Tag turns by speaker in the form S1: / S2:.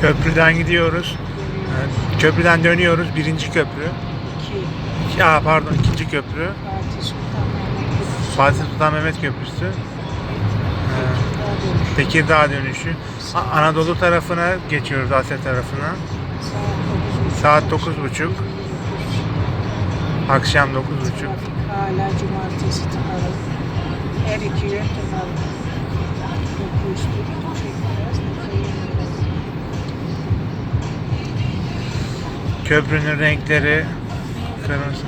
S1: Köprüden gidiyoruz. Evet, Köprüden dönüyoruz. Birinci köprü. Ya pardon ikinci köprü.
S2: Fatih Sultan Mehmet Köprüsü.
S1: Köprüsü.
S2: Tekirdağ dönüşü.
S1: A- Anadolu tarafına geçiyoruz Asya tarafına.
S2: Saat dokuz buçuk.
S1: Saat 9.30. Akşam 9.30.
S2: Trafik hala cumartesi tıkalı. Her iki yön tıkalı.
S1: Köprünün renkleri kırmızı.